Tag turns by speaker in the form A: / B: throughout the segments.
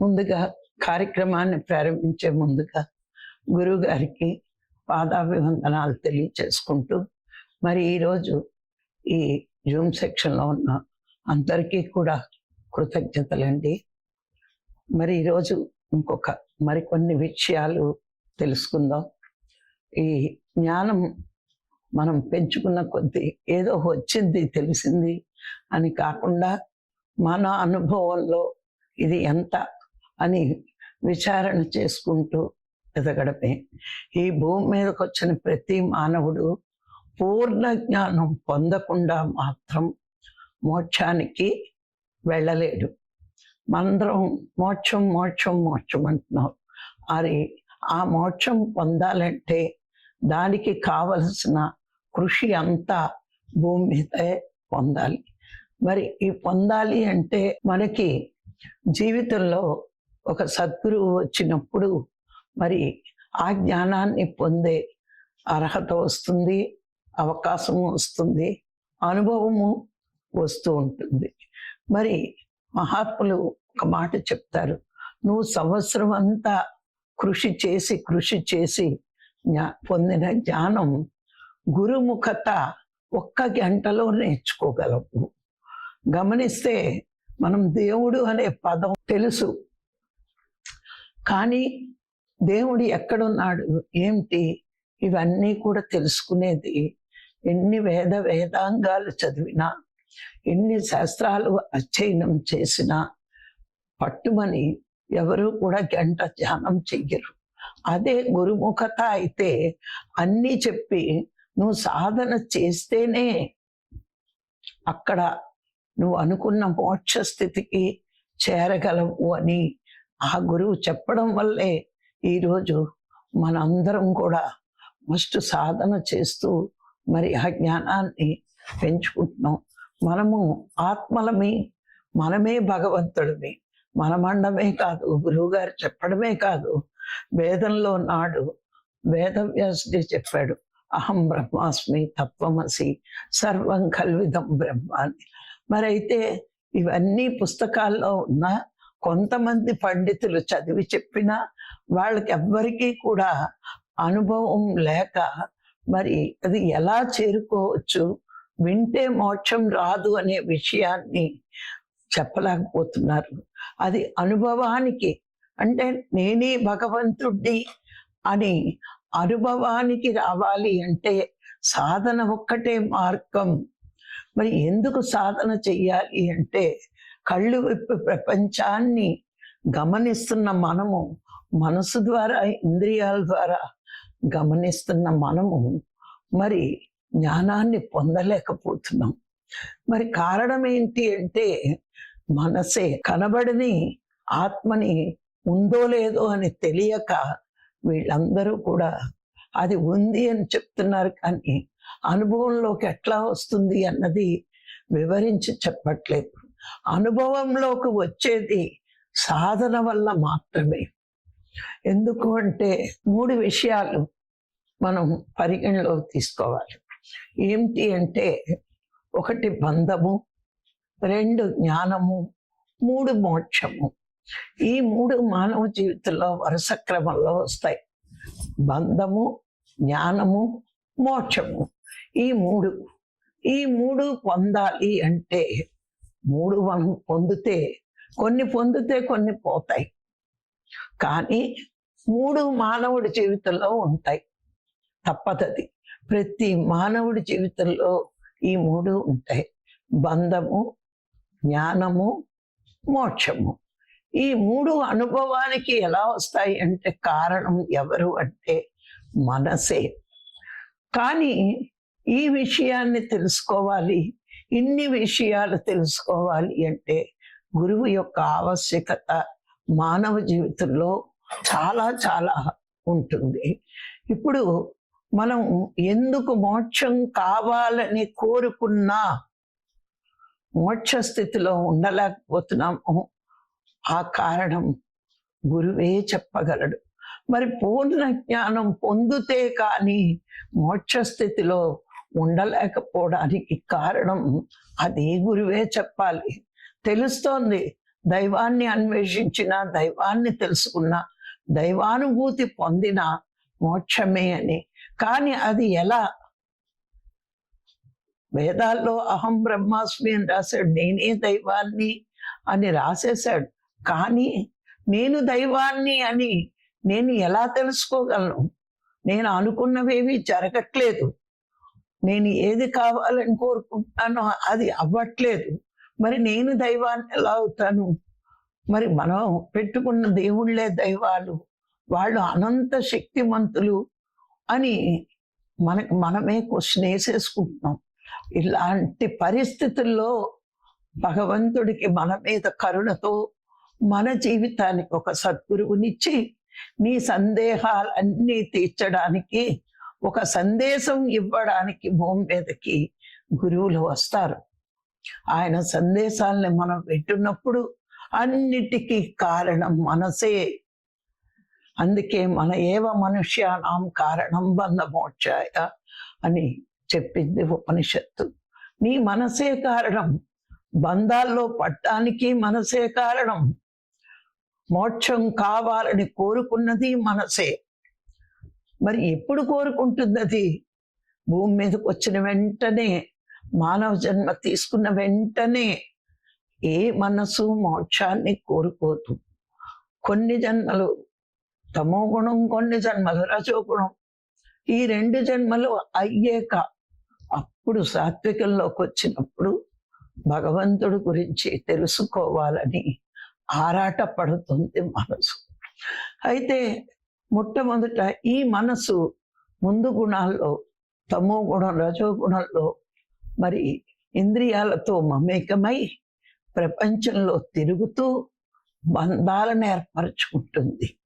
A: ముందుగా కార్యక్రమాన్ని ప్రారంభించే ముందుగా గురువు గారికి పాదాభివందనాలు తెలియచేసుకుంటూ మరి ఈరోజు ఈ జూమ్ సెక్షన్లో ఉన్న అందరికీ కూడా కృతజ్ఞతలండి. మరి ఈరోజు ఇంకొక మరికొన్ని విషయాలు తెలుసుకుందాం. ఈ జ్ఞానం మనం పెంచుకున్న కొద్దీ ఏదో వచ్చింది తెలిసింది అని కాకుండా మన అనుభవంలో ఇది ఎంత అని విచారణ చేసుకుంటూ ఎదగడమే. ఈ భూమి మీదకి వచ్చిన ప్రతి మానవుడు పూర్ణ జ్ఞానం పొందకుండా మాత్రం మోక్షానికి వెళ్ళలేడు. మనందరం మోక్షం మోక్షం మోక్షం అంటున్నాం అది ఆ మోక్షం పొందాలంటే దానికి కావలసిన కృషి అంతా భూమి మీదే పొందాలి. మరి ఈ పొందాలి అంటే మనకి జీవితంలో ఒక సద్గురువు వచ్చినప్పుడు మరి ఆ జ్ఞానాన్ని పొందే అర్హత వస్తుంది అవకాశము వస్తుంది అనుభవము వస్తూ ఉంటుంది. మరి మహాత్ములు ఒక మాట చెప్తారు నువ్వు సంవత్సరం అంతా కృషి చేసి కృషి చేసి జ్ఞా- పొందిన జ్ఞానం గురుముఖత ఒక్క గంటలో నేర్చుకోగలవు. గమనిస్తే మనం దేవుడు అనే పదం తెలుసు. కానీ దేవుడు ఎక్కడున్నాడు? ఏమిటి? ఇవన్నీ కూడా తెలుసుకునేది ఎన్ని వేద వేదాంగాలు చదివినా ఎన్ని శాస్త్రాలు అధ్యయనం చేసినా పట్టుమని ఎవరు కూడా గంట ధ్యానం చెయ్యరు. అదే గురుముఖత అయితే అన్నీ చెప్పి నువ్వు సాధన చేస్తేనే అక్కడ నువ్వు అనుకున్న మోక్ష స్థితికి చేరగలవు అని ఆ గురువు చెప్పడం వల్లే ఈరోజు మనందరం కూడా మస్ట్ సాధన చేస్తూ మరి ఆ జ్ఞానాన్ని పెంచుకుంటున్నాం. మనము ఆత్మలమి మనమే భగవంతుడిమి మనమండమే కాదు గురువు గారు చెప్పడమే కాదు. వేదంలో నాడు వేదవ్యాసుడి చెప్పాడు అహం బ్రహ్మాస్మి తత్వమసి సర్వం కల్విదం బ్రహ్మ అని మరైతే ఇవన్నీ పుస్తకాల్లో ఉన్న కొంతమంది పండితులు చదివి చెప్పినా వాళ్ళకి ఎవ్వరికీ కూడా అనుభవం లేక మరి అది ఎలా చేరుకోవచ్చు? వింటే మోక్షం రాదు అనే విషయాన్ని చెప్పలేకపోతున్నారు. అది అనుభవానికి అంటే నేనే భగవంతుడి అని అనుభవానికి రావాలి అంటే సాధన ఒక్కటే మార్గం. మరి ఎందుకు సాధన చెయ్యాలి అంటే కళ్ళు విప్పి ప్రపంచాన్ని గమనిస్తున్న మనము మనసు ద్వారా ఇంద్రియాల ద్వారా గమనిస్తున్న మనము మరి జ్ఞానాన్ని పొందలేకపోతున్నాం. మరి కారణం ఏంటి అంటే మనసే కనబడని ఆత్మని ఉందో లేదో అని తెలియక వీళ్ళందరూ కూడా అది ఉంది అని చెప్తున్నారు కానీ అనుభవంలోకి ఎట్లా వస్తుంది అన్నది వివరించి చెప్పట్లేదు. అనుభవంలోకి వచ్చేది సాధన వల్ల మాత్రమే. ఎందుకు అంటే మూడు విషయాలు మనం పరిగణలోకి తీసుకోవాలి. ఏమిటి అంటే ఒకటి బంధము రెండు జ్ఞానము మూడు మోక్షము. ఈ మూడు మానవ జీవితంలో వరుస క్రమంలో వస్తాయి. బంధము జ్ఞానము మోక్షము. ఈ మూడు ఈ మూడు పొందాలి అంటే మూడు పొందితే కొన్ని పొందితే కొన్ని పోతాయి. కానీ మూడు మానవుడి జీవితంలో ఉంటాయి. తప్పదది. ప్రతి మానవుడి జీవితంలో ఈ మూడు ఉంటాయి. బంధము జ్ఞానము మోక్షము. ఈ మూడు అనుభవానికి ఎలా వస్తాయి అంటే కారణం ఎవరు అంటే మనసే. కానీ ఈ విషయాన్ని తెలుసుకోవాలి. ఇన్ని విషయాలు తెలుసుకోవాలి అంటే గురువు యొక్క ఆవశ్యకత మానవ జీవితంలో చాలా చాలా ఉంటుంది. ఇప్పుడు మనం ఎందుకు మోక్షం కావాలని కోరుకున్నా మోక్ష స్థితిలో ఉండలేకపోతున్నాము ఆ కారణం గురువే చెప్పగలడు. మరి పూర్ణ జ్ఞానం పొందితే కానీ మోక్ష స్థితిలో ఉండలేకపోవడానికి కారణం అదే గురువే చెప్పాలి. తెలుస్తోంది. దైవాన్ని అన్వేషించిన దైవాన్ని తెలుసుకున్న దైవానుభూతి పొందిన మోక్షమే అని. కానీ అది ఎలా? వేదాల్లో అహం బ్రహ్మాస్మి అని రాశాడు. నేనే దైవాన్ని అని రాసేశాడు. కానీ నేను దైవాన్ని అని నేను ఎలా తెలుసుకోగలను? నేను అనుకున్నవేవి జరగట్లేదు. నేను ఏది కావాలని కోరుకుంటానో అది అవ్వట్లేదు. మరి నేను దైవాన్ని ఎలా అవుతాను? మరి మనం పెట్టుకున్న దేవుళ్ళే దైవాలు. వాళ్ళు అనంత శక్తిమంతులు అని మనకు మనమే క్వశ్చన్ వేసేసుకుంటున్నాం. ఇలాంటి పరిస్థితుల్లో భగవంతుడికి మన మీద కరుణతో మన జీవితానికి ఒక సద్గురువునిచ్చి నీ సందేహాలన్నీ తీర్చడానికి ఒక సందేశం ఇవ్వడానికి భూమి మీదకి గురువులు వస్తారు. ఆయన సందేశాలని మనం వింటున్నప్పుడు అన్నిటికీ కారణం మనసే. అందుకే మన ఏవ మనుష్యానాం కారణం బంధమోక్షాయ అని చెప్పింది ఉపనిషత్తు. నీ మనసే కారణం. బంధాల్లో పడ్డానికి మనసే కారణం. మోక్షం కావాలని కోరుకున్నది మనసే. మరి ఎప్పుడు కోరుకుంటుంది అది భూమి మీదకి వచ్చిన వెంటనే మానవ జన్మ తీసుకున్న వెంటనే ఏ మనసు మోక్షాన్ని కోరుకోదు. కొన్ని జన్మలు తమో గుణం కొన్ని జన్మలు రజోగుణం ఈ రెండు జన్మలు అయ్యాక అప్పుడు సాత్వికంలోకి వచ్చినప్పుడు భగవంతుడు గురించి తెలుసుకోవాలని ఆరాట పడుతుంది మనసు. అయితే మొట్టమొదట ఈ మనసు ముందు గుణాల్లో తమో గుణం రజో గుణంలో మరి ఇంద్రియాలతో మమేకమై ప్రపంచంలో తిరుగుతూ బంధాలను ఏర్పరచుకుంటుంది.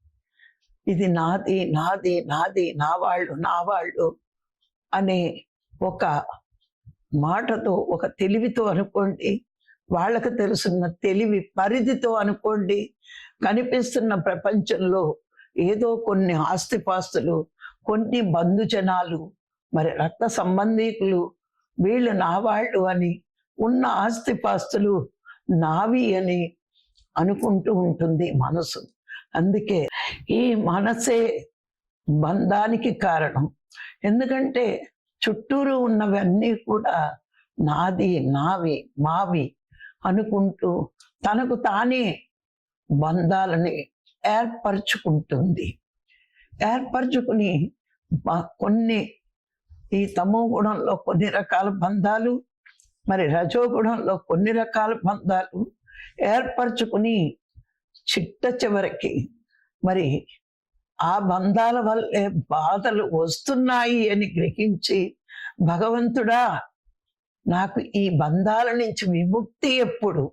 A: ఇది నాది నాది నాది నా వాళ్ళు నా వాళ్ళు అనే ఒక మాటతో ఒక తెలివితో అనుకోండి వాళ్ళకు తెలుసున్న తెలివి పరిధితో అనుకోండి కనిపిస్తున్న ప్రపంచంలో ఏదో కొన్ని ఆస్తిపాస్తులు కొన్ని బంధుజనాలు మరి రక్త సంబంధీకులు వీళ్ళు నా వాళ్ళు అని ఉన్న ఆస్తిపాస్తులు నావి అని అనుకుంటూ ఉంటుంది మనసు. అందుకే ఈ మనసే బంధానికి కారణం. ఎందుకంటే చుట్టూరు ఉన్నవన్నీ కూడా నాది నావి మావి అనుకుంటూ తనకు తానే బంధాలని ఏర్పరచుకుంటుంది. ఏర్పరచుకుని కొన్ని ఈ తమో గుణంలో కొన్ని రకాల బంధాలు మరి రజోగుణంలో కొన్ని రకాల బంధాలు ఏర్పరచుకుని చిట్ట చివరికి మరి ఆ బంధాల వల్లే బాధలు వస్తున్నాయి అని గ్రహించి భగవంతుడా నాకు ఈ బంధాల నుంచి విముక్తి ఎప్పుడు?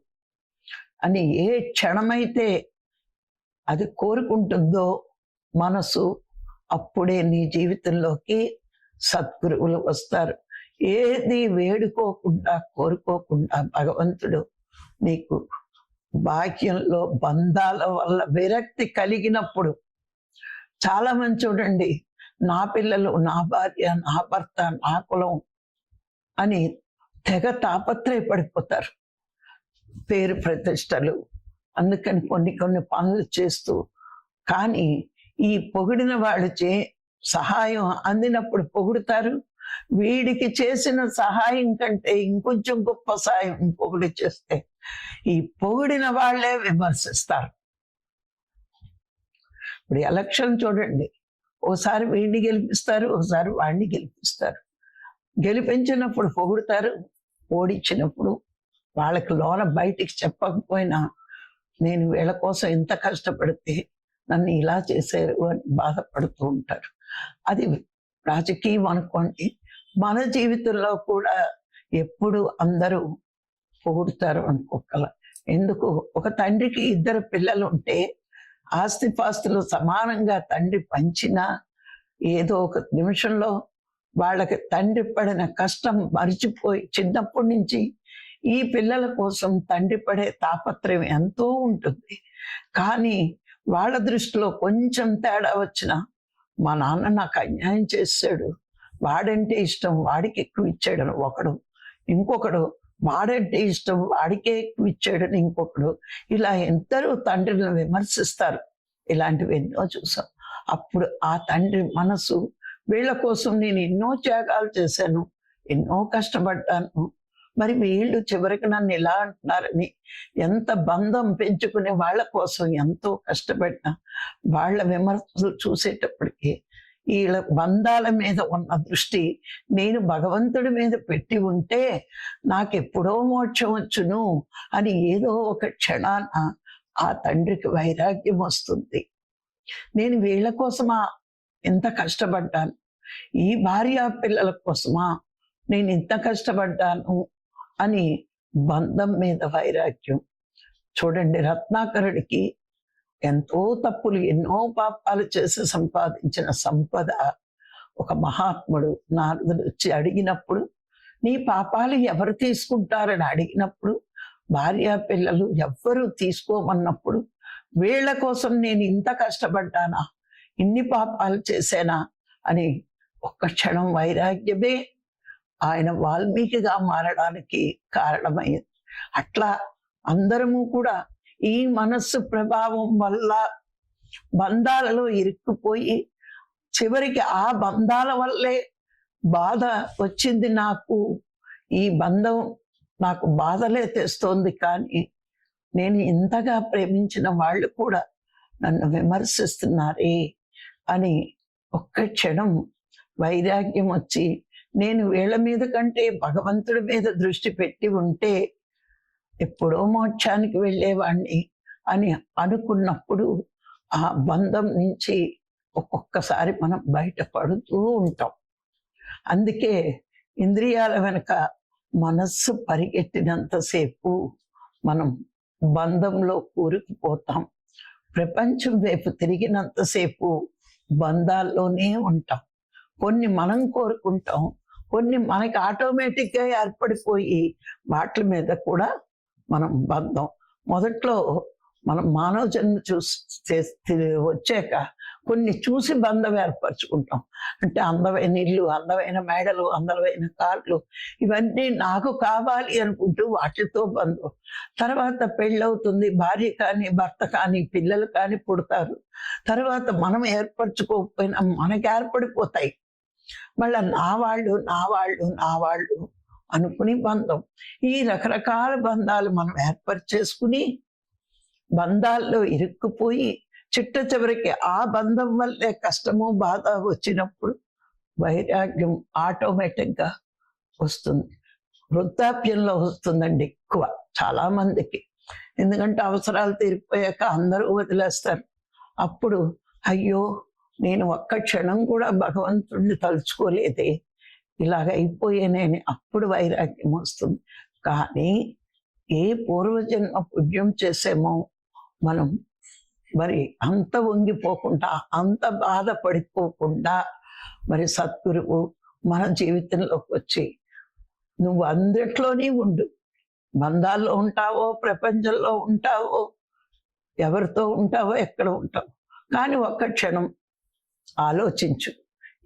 A: అని ఏ క్షణమైతే అది కోరుకుంటుందో మనసు అప్పుడే నీ జీవితంలోకి సద్గురువులు వస్తారు. ఏది వేడుకోకుండా కోరుకోకుండా భగవంతుడు నీకు బాహ్యంలో బంధాల వల్ల విరక్తి కలిగినప్పుడు చాలా మంది చూడండి నా పిల్లలు నా భార్య నా భర్త నా కులం అని తెగ తాపత్రయపడిపోతారు. పేరు ప్రతిష్టలు అందుకని కొన్ని కొన్ని పనులు చేస్తూ కానీ ఈ పొగిడిన వాళ్ళు చే సహాయం అందినప్పుడు పొగుడుతారు. వీడికి చేసిన సహాయం కంటే ఇంకొంచెం గొప్ప సహాయం ఇంకొకటి చేస్తే ఈ పొగిడిన వాళ్ళే విమర్శిస్తారు. ఇప్పుడు ఎలక్షన్ చూడండి. ఓసారి వీడిని గెలిపిస్తారు ఒకసారి వాడిని గెలిపిస్తారు. గెలిపించినప్పుడు పొగుడుతారు ఓడించినప్పుడు వాళ్ళకి లోన బయటికి చెప్పకపోయినా నేను వీళ్ళ కోసం ఎంత కష్టపడితే నన్ను ఇలా చేశారు అని బాధపడుతూ ఉంటారు. అది రాజకీయం అనుకోండి. మన జీవితంలో కూడా ఎప్పుడు అందరూ పొగుడుతారు అనుకోగల ఎందుకు? ఒక తండ్రికి ఇద్దరు పిల్లలు ఉంటే ఆస్తిపాస్తులు సమానంగా తండ్రి పంచినా ఏదో ఒక నిమిషంలో వాళ్ళకి తండ్రి పడిన కష్టం మరిచిపోయి చిన్నప్పటి నుంచి ఈ పిల్లల కోసం తండ్రి పడే తాపత్రయం ఎంతో ఉంటుంది. కానీ వాళ్ళ దృష్టిలో కొంచెం తేడా వచ్చినా మా నాన్న నాకు అన్యాయం చేశాడు. వాడంటే ఇష్టం వాడికి ఎక్కువ ఇచ్చాడని ఒకడు ఇంకొకడు వాడంటే ఇష్టం వాడికే ఎక్కువ ఇచ్చాడని ఇంకొకడు. ఇలా ఎందరో తండ్రిని విమర్శిస్తారు. ఇలాంటివి ఎన్నో చూసాం. అప్పుడు ఆ తండ్రి మనసు వీళ్ళ కోసం నేను ఎన్నో త్యాగాలు చేశాను ఎన్నో కష్టపడ్డాను మరి వీళ్ళు చివరికి నన్ను ఇలా అంటున్నారని ఎంత బంధం పెంచుకునే వాళ్ళ కోసం ఎంతో కష్టపడినా వాళ్ళ విమర్శలు చూసేటప్పటికి వీళ్ళ బంధాల మీద ఉన్న దృష్టి నేను భగవంతుడి మీద పెట్టి ఉంటే నాకెప్పుడో మోక్షం వచ్చును అని ఏదో ఒక క్షణాన ఆ తండ్రికి వైరాగ్యం వస్తుంది. నేను వీళ్ళ కోసమా ఎంత కష్టపడ్డాను? ఈ భార్య పిల్లల కోసమా నేను ఇంత కష్టపడ్డాను? అని బంధం మీద వైరాగ్యం. చూడండి రత్నాకరుడికి ఎంతో తప్పులు ఎన్నో పాపాలు చేసి సంపాదించిన సంపద ఒక మహాత్ముడు. నారదుడు వచ్చి అడిగినప్పుడు నీ పాపాలు ఎవరు తీసుకుంటారని అడిగినప్పుడు భార్య పిల్లలు ఎవ్వరు తీసుకోమన్నప్పుడు వీళ్ళ కోసం నేను ఇంత కష్టపడ్డానా? ఇన్ని పాపాలు చేశానా? అని ఒక్క క్షణం వైరాగ్యమే ఆయన వాల్మీకిగా మారడానికి కారణమైంది అట్లా అందరము కూడా ఈ మనస్సు ప్రభావం వల్ల బంధాలలో ఇరుక్కుపోయి చివరికి ఆ బంధాల వల్లే బాధ వచ్చింది నాకు. ఈ బంధం నాకు బాధలే తెస్తోంది కానీ నేను ఇంతగా ప్రేమించిన వాళ్ళు కూడా నన్ను విమర్శిస్తున్నారే అని ఒక్క క్షణం వైరాగ్యం వచ్చి నేను వీళ్ళ మీద కంటే భగవంతుడి మీద దృష్టి పెట్టి ఉంటే ఎప్పుడో మోక్షానికి వెళ్ళేవాణ్ణి అని అనుకున్నప్పుడు ఆ బంధం నుంచి ఒక్కొక్కసారి మనం బయటపడుతూ ఉంటాం. అందుకే ఇంద్రియాల వెనుక మనస్సు పరిగెట్టినంతసేపు మనం బంధంలో కూరుకుపోతాం. ప్రపంచం వైపు తిరిగినంతసేపు బంధాల్లోనే ఉంటాం. కొన్ని మనం కోరుకుంటాం కొన్ని మనకి ఆటోమేటిక్గా ఏర్పడిపోయి వాటి మీద కూడా మనం బంధం. మొదట్లో మనం మానవ జన్మ చూసి వచ్చాక కొన్ని చూసి బంధం ఏర్పరచుకుంటాం. అంటే అందమైన ఇల్లు అందమైన మేడలు అందమైన కార్లు ఇవన్నీ నాకు కావాలి అనుకుంటూ వాటితో బంధం. తర్వాత పెళ్ళవుతుంది భార్య కానీ భర్త కానీ పిల్లలు కానీ పుడతారు. తర్వాత మనం ఏర్పరచుకోకపోయినా మనకి ఏర్పడిపోతాయి మళ్ళా నా వాళ్ళు నా వాళ్ళు నా వాళ్ళు అనుకుని బంధం. ఈ రకరకాల బంధాలు మనం ఏర్పరిచేసుకుని బంధాల్లో ఇరుక్కుపోయి చిట్ట చివరికి ఆ బంధం వల్లే కష్టము బాధ వచ్చినప్పుడు వైరాగ్యం ఆటోమేటిక్గా వస్తుంది. వృద్ధాప్యంలో వస్తుందండి ఎక్కువ చాలా మందికి. ఎందుకంటే అవసరాలు తీరిపోయాక అందరూ వదిలేస్తారు. అప్పుడు అయ్యో నేను ఒక్క క్షణం కూడా భగవంతుడిని తలుచుకోలేదే. ఇలాగ అయిపోయేనేని అప్పుడు వైరాగ్యం వస్తుంది. కానీ ఏ పూర్వజన్మ పుణ్యం చేసేమో మనం మరి అంత వంగిపోకుండా అంత బాధపడిపోకుండా మరి సద్గురువు మన జీవితంలోకి వచ్చి నువ్వు అందరిలోనే ఉండు. బంధాల్లో ఉంటావో ప్రపంచంలో ఉంటావో ఎవరితో ఉంటావో ఎక్కడ ఉంటావు. కానీ ఒక్క క్షణం ఆలోచించు.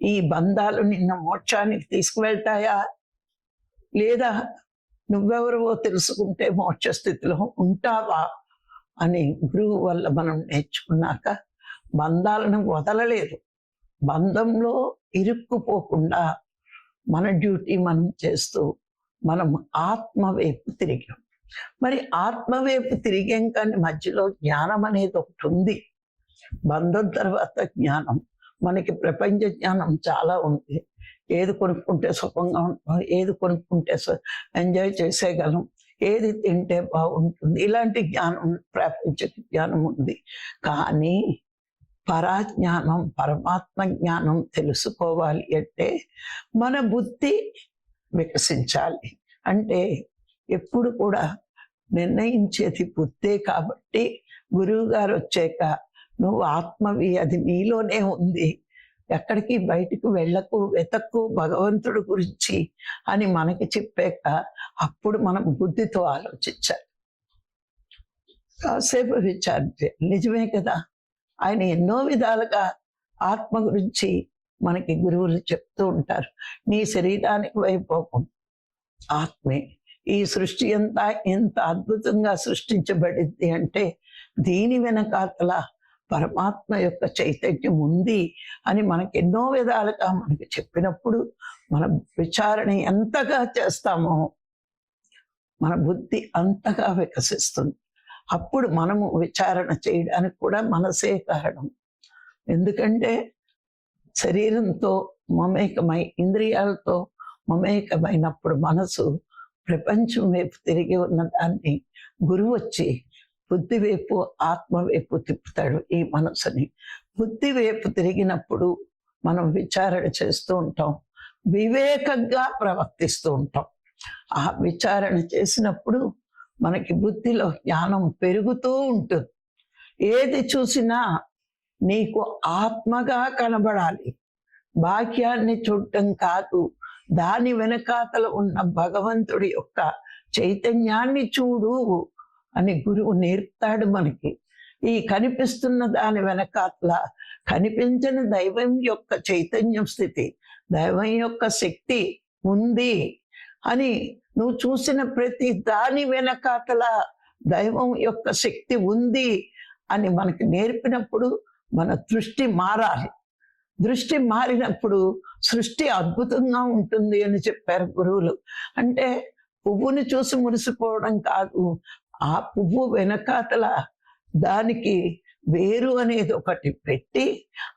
A: ఈ బంధాలు నిన్న మోక్షానికి తీసుకువెళ్తాయా? లేదా నువ్వెవరవో తెలుసుకుంటే మోక్ష స్థితిలో ఉంటావా? అని గురువు వల్ల మనం నేర్చుకున్నాక బంధాలను వదలలేదు బంధంలో ఇరుక్కుపోకుండా మన డ్యూటీ మనం చేస్తూ మనం ఆత్మవైపు తిరిగాం. మరి ఆత్మవైపు తిరిగాం కానీ మధ్యలో జ్ఞానం అనేది ఒకటి ఉంది. బంధం తర్వాత జ్ఞానం. మనకి ప్రపంచ జ్ఞానం చాలా ఉంది. ఏది కొనుక్కుంటే సుఖంగా ఉంటాం ఏది కొనుక్కుంటే ఎంజాయ్ చేసేయగలం ఏది తింటే బాగుంటుంది ఇలాంటి జ్ఞానం ప్రపంచ జ్ఞానం ఉంది. కానీ పరాజ్ఞానం పరమాత్మ జ్ఞానం తెలుసుకోవాలి అంటే మన బుద్ధి వికసించాలి. అంటే ఎప్పుడు కూడా నిర్ణయించేది బుద్ధే కాబట్టి గురువు గారు వచ్చాక నువ్వు ఆత్మవి అది నీలోనే ఉంది. ఎక్కడికి బయటికి వెళ్ళకు వెతక్కు భగవంతుడు గురించి అని మనకి చెప్పాక అప్పుడు మనం బుద్ధితో ఆలోచించాలి. కాసేపు విచారి నిజమే కదా? ఆయన ఎన్నో విధాలుగా ఆత్మ గురించి మనకి గురువులు చెప్తూ ఉంటారు. నీ శరీరానికి వైపోకం ఆత్మే. ఈ సృష్టి అంతా ఎంత అద్భుతంగా సృష్టించబడింది అంటే దీని వెనకాతల పరమాత్మ యొక్క చైతన్యం ఉంది అని మనకి ఎన్నో విధాలుగా మనకి చెప్పినప్పుడు మన విచారణ ఎంతగా చేస్తామో మన బుద్ధి అంతగా వికసిస్తుంది. అప్పుడు మనము విచారణ చేయడానికి కూడా మనసే కారణం. ఎందుకంటే శరీరంతో మమేకమై ఇంద్రియాలతో మమేకమైనప్పుడు మనసు ప్రపంచం వైపు తిరిగి ఉన్న దాన్ని గురువు వచ్చి బుద్ధి వైపు ఆత్మ వైపు తిప్పుతాడు ఈ మనసుని. బుద్ధి వైపు తిరిగినప్పుడు మనం విచారణ చేస్తూ ఉంటాం. వివేకంగా ప్రవర్తిస్తూ ఉంటాం. ఆ విచారణ చేసినప్పుడు మనకి బుద్ధిలో జ్ఞానం పెరుగుతూ ఉంటుంది. ఏది చూసినా నీకు ఆత్మగా కనబడాలి. బాహ్యాన్ని చూడటం కాదు. దాని వెనకాతల ఉన్న భగవంతుడి యొక్క చైతన్యాన్ని చూడు. అని గురువు నేర్పుతాడు మనకి. ఈ కనిపిస్తున్న దాని వెనకాతల కనిపించని దైవం యొక్క చైతన్యం స్థితి దైవం యొక్క శక్తి ఉంది అని నువ్వు చూసిన ప్రతి దాని వెనకాతల దైవం యొక్క శక్తి ఉంది అని మనకి నేర్పినప్పుడు మన దృష్టి మారాలి. దృష్టి మారినప్పుడు సృష్టి అద్భుతంగా ఉంటుంది అని చెప్పారు గురువులు. అంటే పువ్వుని చూసి మురిసిపోవడం కాదు ఆ పువ్వు వెనకాతల దానికి వేరు అనేది ఒకటి పెట్టి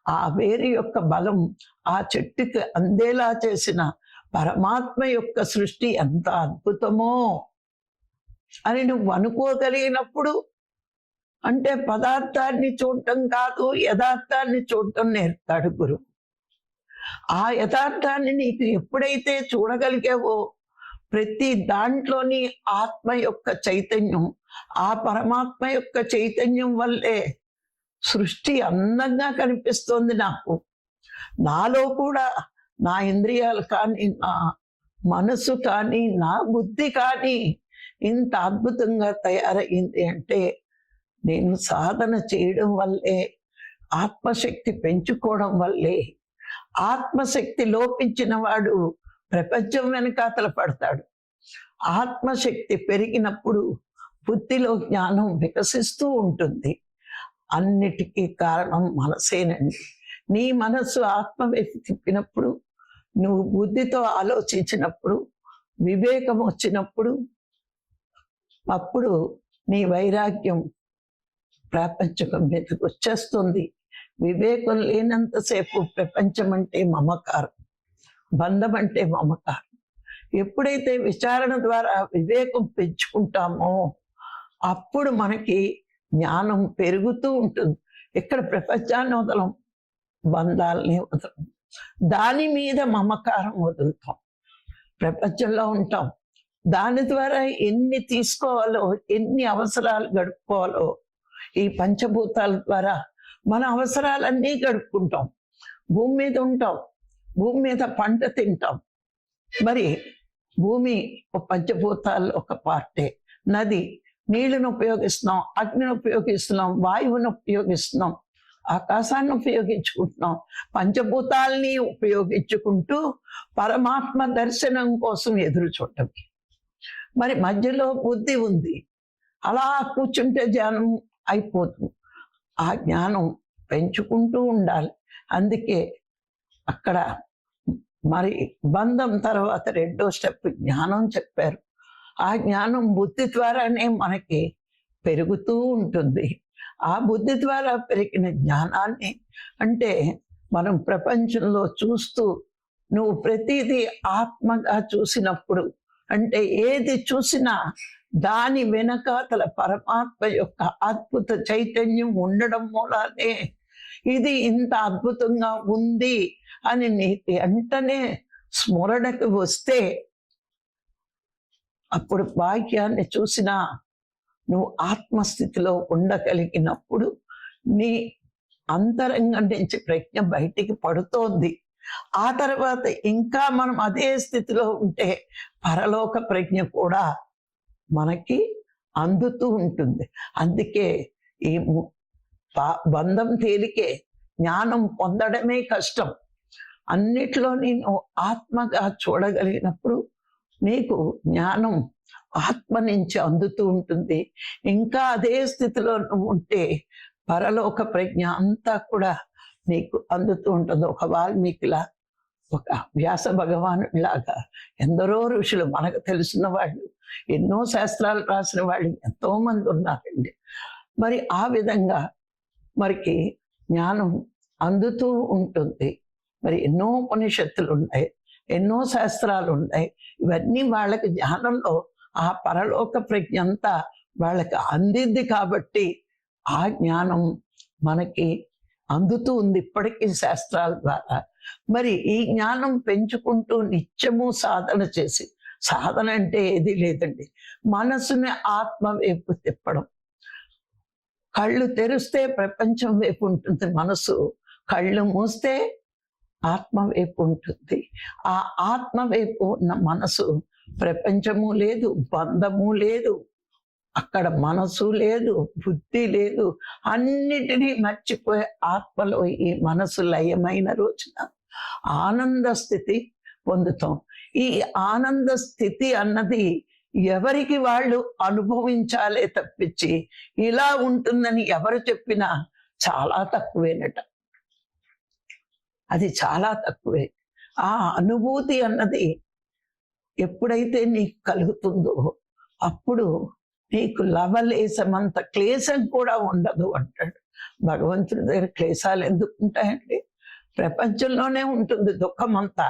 A: ఆ వేరు యొక్క బలం ఆ చెట్టుకి అందేలా చేసిన పరమాత్మ యొక్క సృష్టి ఎంత అద్భుతమో అని నువ్వు అనుకోగలిగినప్పుడు అంటే పదార్థాన్ని చూడటం కాదు యథార్థాన్ని చూడటం నేర్పుతాడు గురువు ఆ యథార్థాన్ని నీకు ఎప్పుడైతే చూడగలిగావో ప్రతి దాంట్లోని ఆత్మ యొక్క చైతన్యం ఆ పరమాత్మ యొక్క చైతన్యం వల్లే సృష్టి అందంగా కనిపిస్తోంది నాకు. నాలో కూడా నా ఇంద్రియాలు కానీ నా మనసు కానీ నా బుద్ధి కానీ ఇంత అద్భుతంగా తయారయ్యింది అంటే నేను సాధన చేయడం వల్లే ఆత్మశక్తి పెంచుకోవడం వల్లే ఆత్మశక్తి లోపించిన వాడు ప్రపంచం వెనకాతల పడతాడు. ఆత్మశక్తి పెరిగినప్పుడు బుద్ధిలో జ్ఞానం వికసిస్తూ ఉంటుంది. అన్నిటికీ కారణం మనసేనండి. నీ మనస్సు ఆత్మ వైపు తిప్పినప్పుడు నువ్వు బుద్ధితో ఆలోచించినప్పుడు వివేకం వచ్చినప్పుడు అప్పుడు నీ వైరాగ్యం ప్రపంచకం మీదకి వచ్చేస్తుంది. వివేకం లేనంతసేపు ప్రపంచం అంటే మమకారం. బంధం అంటే మమకారం. ఎప్పుడైతే విచారణ ద్వారా వివేకం పెంచుకుంటామో అప్పుడు మనకి జ్ఞానం పెరుగుతూ ఉంటుంది. ఇక్కడ ప్రపంచాన్ని వదలం బంధాలని వదలం. దాని మీద మమకారం వదులుతాం. ప్రపంచంలో ఉంటాం. దాని ద్వారా ఎన్ని తీసుకోవాలో ఎన్ని అవసరాలు గడుపుకోవాలో ఈ పంచభూతాల ద్వారా మన అవసరాలన్నీ గడుపుకుంటాం. భూమి మీద ఉంటాం. భూమి మీద పంట తింటాం. మరి భూమి ఒక పంచభూతాల్లో ఒక పార్టే. నది నీళ్ళను ఉపయోగిస్తున్నాం అగ్నిని ఉపయోగిస్తున్నాం వాయువును ఉపయోగిస్తున్నాం ఆకాశాన్ని ఉపయోగించుకుంటున్నాం. పంచభూతాల్ని ఉపయోగించుకుంటూ పరమాత్మ దర్శనం కోసం ఎదురు చూడటం. మరి మధ్యలో బుద్ధి ఉంది. అలా కూర్చుంటే ధ్యానం అయిపోతుంది. ఆ జ్ఞానం పెంచుకుంటూ ఉండాలి. అందుకే అక్కడ మరి బంధం తర్వాత రెండో స్టెప్ జ్ఞానం చెప్పారు. ఆ జ్ఞానం బుద్ధి ద్వారానే మనకి పెరుగుతూ ఉంటుంది. ఆ బుద్ధి ద్వారా పెరిగిన జ్ఞానాన్ని అంటే మనం ప్రపంచంలో చూస్తూ నువ్వు ప్రతిదీ ఆత్మగా చూసినప్పుడు అంటే ఏది చూసినా దాని వెనకాతల పరమాత్మ యొక్క అద్భుత చైతన్యం ఉండడం మూలానే. ఇది ఇంత అద్భుతంగా ఉంది అని నీకు వెంటనే స్మరణకు వస్తే అప్పుడు భాగ్యాన్ని చూసినా నువ్వు ఆత్మస్థితిలో ఉండగలిగినప్పుడు నీ అంతరంగం నుంచి ప్రజ్ఞ బయటికి పడుతోంది. ఆ తర్వాత ఇంకా మనం అదే స్థితిలో ఉంటే పరలోక ప్రజ్ఞ కూడా మనకి అందుతూ ఉంటుంది. అందుకే ఈ ము- బంధం తేలికే జ్ఞానం పొందడమే కష్టం. అన్నిట్లో నేను ఆత్మగా చూడగలిగినప్పుడు నీకు జ్ఞానం ఆత్మ నుంచి అందుతూ ఉంటుంది. ఇంకా అదే స్థితిలో నువ్వు ఉంటే పరలోక ప్రజ్ఞ అంతా కూడా నీకు అందుతూ ఉంటుంది. ఒక వాల్మీకిలా ఒక వ్యాస భగవానుడిలాగా ఎందరో ఋషులు మనకు తెలిసిన వాళ్ళు ఎన్నో శాస్త్రాలు రాసిన వాళ్ళు ఎంతో మంది ఉన్నారండి. మరి ఆ విధంగా మరికి జ్ఞానం అందుతూ ఉంటుంది. మరి ఎన్నో ఉపనిషత్తులు ఉన్నాయి ఎన్నో శాస్త్రాలు ఉన్నాయి ఇవన్నీ వాళ్ళకి జ్ఞానంలో ఆ పరలోక ప్రజ్ఞ అంతా వాళ్ళకి అందింది కాబట్టి ఆ జ్ఞానం మనకి అందుతూ ఉంది ఇప్పటికీ శాస్త్రాల ద్వారా. మరి ఈ జ్ఞానం పెంచుకుంటూ నిత్యము సాధన చేసి సాధన అంటే ఏది లేదండి. మనసుని ఆత్మ వైపు తిప్పడం. కళ్ళు తెరిస్తే ప్రపంచం వైపు ఉంటుంది మనసు. కళ్ళు మూస్తే ఆత్మ వైపు ఉంటుంది. ఆ ఆత్మ వైపు ఉన్న మనసు ప్రపంచము లేదు బంధము లేదు అక్కడ మనసు లేదు బుద్ధి లేదు అన్నిటినీ మర్చిపోయే ఆత్మలో ఈ మనసు లయమైన రోజున ఆనంద స్థితి పొందుతాం. ఈ ఆనంద స్థితి అన్నది ఎవరికి వాళ్ళు అనుభవించాలే తప్పించి ఇలా ఉంటుందని ఎవరు చెప్పినా చాలా తక్కువేనట. అది చాలా తక్కువే. ఆ అనుభూతి అన్నది ఎప్పుడైతే నీకు కలుగుతుందో అప్పుడు నీకు లవలేసమంత క్లేశం కూడా ఉండదు అంటాడు. భగవంతుడి దగ్గర క్లేశాలు ఎందుకు ఉంటాయండి? ప్రపంచంలోనే ఉంటుంది దుఃఖం అంతా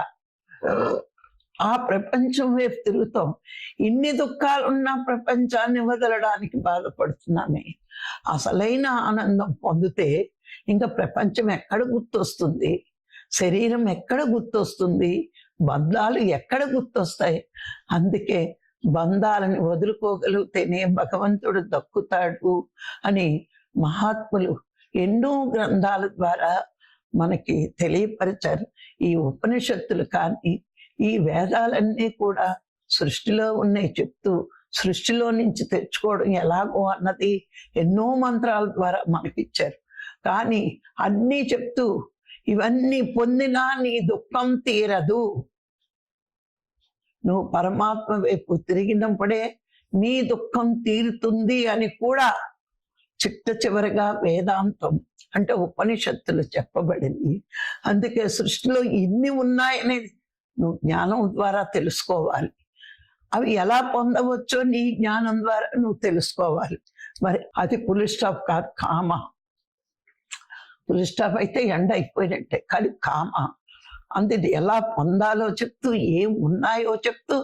A: ఆ ప్రపంచం వైపు తిరుగుతాం. ఇన్ని దుఃఖాలున్న ప్రపంచాన్ని వదలడానికి బాధపడుతున్నామే. అసలైన ఆనందం పొందితే ఇంకా ప్రపంచం ఎక్కడ గుర్తొస్తుంది? శరీరం ఎక్కడ గుర్తొస్తుంది? బంధాలు ఎక్కడ గుర్తొస్తాయి? అందుకే బంధాలని వదులుకోగలిగితేనే భగవంతుడు దక్కుతాడు అని మహాత్ములు ఎన్నో గ్రంథాల ద్వారా మనకి తెలియపరిచారు. ఈ ఉపనిషత్తులు కానీ ఈ వేదాలన్నీ కూడా సృష్టిలో ఉన్నాయి చెప్తూ సృష్టిలో నుంచి తెచ్చుకోవడం ఎలాగో అన్నది ఎన్నో మంత్రాల ద్వారా మనకిచ్చారు. కానీ అన్నీ చెప్తూ ఇవన్నీ పొందినా నీ దుఃఖం తీరదు. నువ్వు పరమాత్మ వైపు తిరిగినప్పుడే నీ దుఃఖం తీరుతుంది అని కూడా చిట్ట చివరిగా వేదాంతం అంటే ఉపనిషత్తులు చెప్పబడింది. అందుకే సృష్టిలో ఇన్ని ఉన్నాయనేది నువ్వు జ్ఞానం ద్వారా తెలుసుకోవాలి. అవి ఎలా పొందవచ్చో నీ జ్ఞానం ద్వారా నువ్వు తెలుసుకోవాలి. మరి అది పులి స్టాప్ కాదు కామ. దృష్టాప్ అయితే ఎండ అయిపోయినట్టే. కానీ కామ. అందుది ఎలా పొందాలో చెప్తూ ఏం ఉన్నాయో చెప్తూ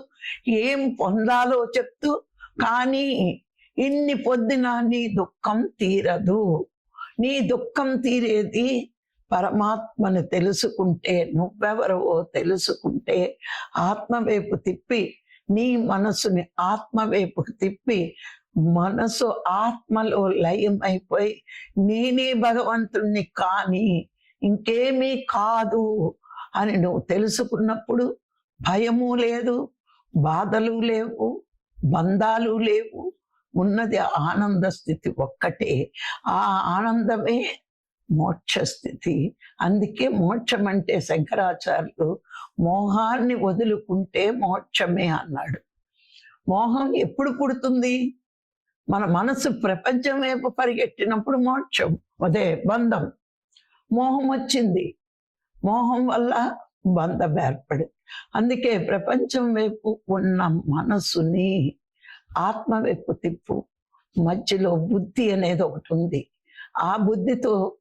A: ఏం పొందాలో చెప్తూ కానీ ఇన్ని పొద్దున నీ దుఃఖం తీరదు. నీ దుఃఖం తీరేది పరమాత్మను తెలుసుకుంటే నువ్వెవరవో తెలుసుకుంటే ఆత్మవైపు తిప్పి నీ మనసుని ఆత్మవైపుకు తిప్పి మనసు ఆత్మలో లయం అయిపోయి నేనే భగవంతుణ్ణి కాని ఇంకేమీ కాదు అని నువ్వు తెలుసుకున్నప్పుడు భయము లేదు బాధలు లేవు బంధాలు లేవు. ఉన్నది ఆనంద స్థితి ఒక్కటే. ఆ ఆనందమే మోక్ష స్థితి. అందుకే మోక్షం అంటే శంకరాచార్యులు మోహాన్ని వదులుకుంటే మోక్షమే అన్నాడు. మోహం ఎప్పుడు పుడుతుంది? మన మనసు ప్రపంచం వైపు పరిగెట్టినప్పుడు మోక్షం అదే బంధం. మోహం వచ్చింది. మోహం వల్ల బంధం ఏర్పడింది అందుకే ప్రపంచం వైపు ఉన్న మనసుని ఆత్మ వైపు తిప్పు. మధ్యలో బుద్ధి అనేది ఒకటి ఉంది. ఆ బుద్ధితో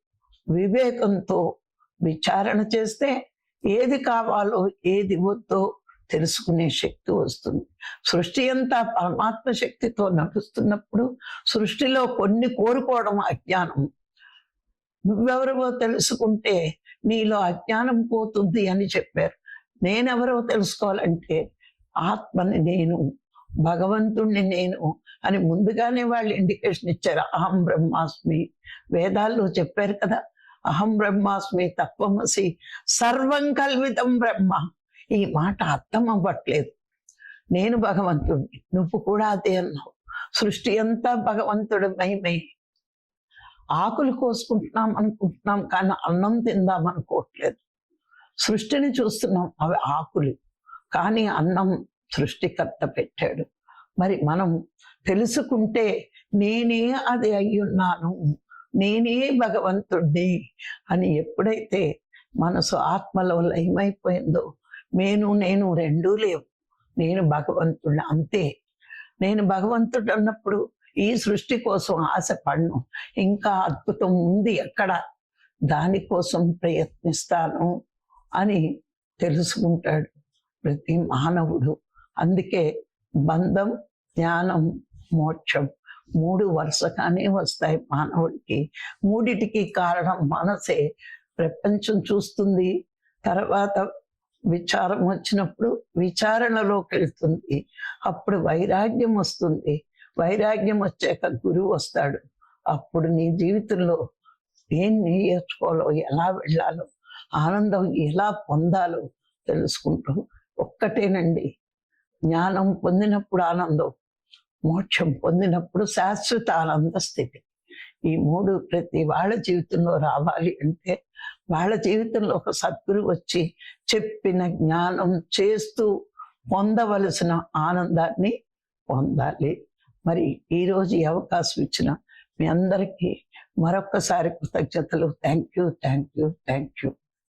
A: వివేకంతో విచారణ చేస్తే ఏది కావాలో ఏది వద్దో తెలుసుకునే శక్తి వస్తుంది. సృష్టి అంతా పరమాత్మ శక్తితో నడుస్తున్నప్పుడు సృష్టిలో కొన్ని కోరుకోవడం అజ్ఞానం. నువ్వెవరవో తెలుసుకుంటే నీలో అజ్ఞానం పోతుంది అని చెప్పారు. నేనెవరో తెలుసుకోవాలంటే ఆత్మని నేను భగవంతుణ్ణి నేను అని ముందుగానే వాళ్ళు ఇండికేషన్ ఇచ్చారు. అహం బ్రహ్మాస్మి వేదాల్లో చెప్పారు కదా. అహం బ్రహ్మాస్మి తత్వమసి సర్వం కల్వితం బ్రహ్మ. ఈ మాట అర్థం అవ్వట్లేదు నేను భగవంతుడిని నువ్వు కూడా అదే అన్నావు. సృష్టి అంతా భగవంతుడు మహిమే. ఆకులు కోసుకుంటున్నాం అనుకుంటున్నాం కానీ అన్నం తిందాం అనుకోవట్లేదు. సృష్టిని చూస్తున్నాం అవి ఆకులు. కానీ అన్నం సృష్టికర్త పెట్టాడు. మరి మనం తెలుసుకుంటే నేనే అది అయ్యున్నాను నేనే భగవంతుణ్ణి అని ఎప్పుడైతే మనసు ఆత్మలో లయమైపోయిందో నేను నేను రెండూ లేవు. నేను భగవంతుడు అంతే. నేను భగవంతుడు అన్నప్పుడు ఈ సృష్టి కోసం ఆశపడను. ఇంకా అద్భుతం ఉంది ఎక్కడ? దానికోసం ప్రయత్నిస్తాను అని తెలుసుకుంటాడు ప్రతి మానవుడు. అందుకే బంధం జ్ఞానం మోక్షం మూడు వరుసగానే వస్తాయి మానవుడికి. మూడిటికి కారణం మనసే. ప్రపంచం చూస్తుంది తర్వాత విచారం వచ్చినప్పుడు విచారణలోకి వెళ్తుంది. అప్పుడు వైరాగ్యం వస్తుంది. వైరాగ్యం వచ్చాక గురువు వస్తాడు. అప్పుడు నీ జీవితంలో ఏం నేర్చుకోవాలో ఎలా వెళ్ళాలో ఆనందం ఎలా పొందాలో తెలుసుకుంటూ ఒక్కటేనండి. జ్ఞానం పొందినప్పుడు ఆనందం మోక్షం పొందినప్పుడు శాశ్వత ఆనంద స్థితి. ఈ మూడు ప్రతి వాళ్ళ జీవితంలో రావాలి అంటే వాళ్ళ జీవితంలో ఒక సద్గురు వచ్చి చెప్పిన జ్ఞానం చేస్తూ పొందవలసిన ఆనందాన్ని పొందాలి. మరి ఈరోజు ఈ అవకాశం ఇచ్చిన మీ అందరికీ మరొక్కసారి కృతజ్ఞతలు. Thank you thank you thank you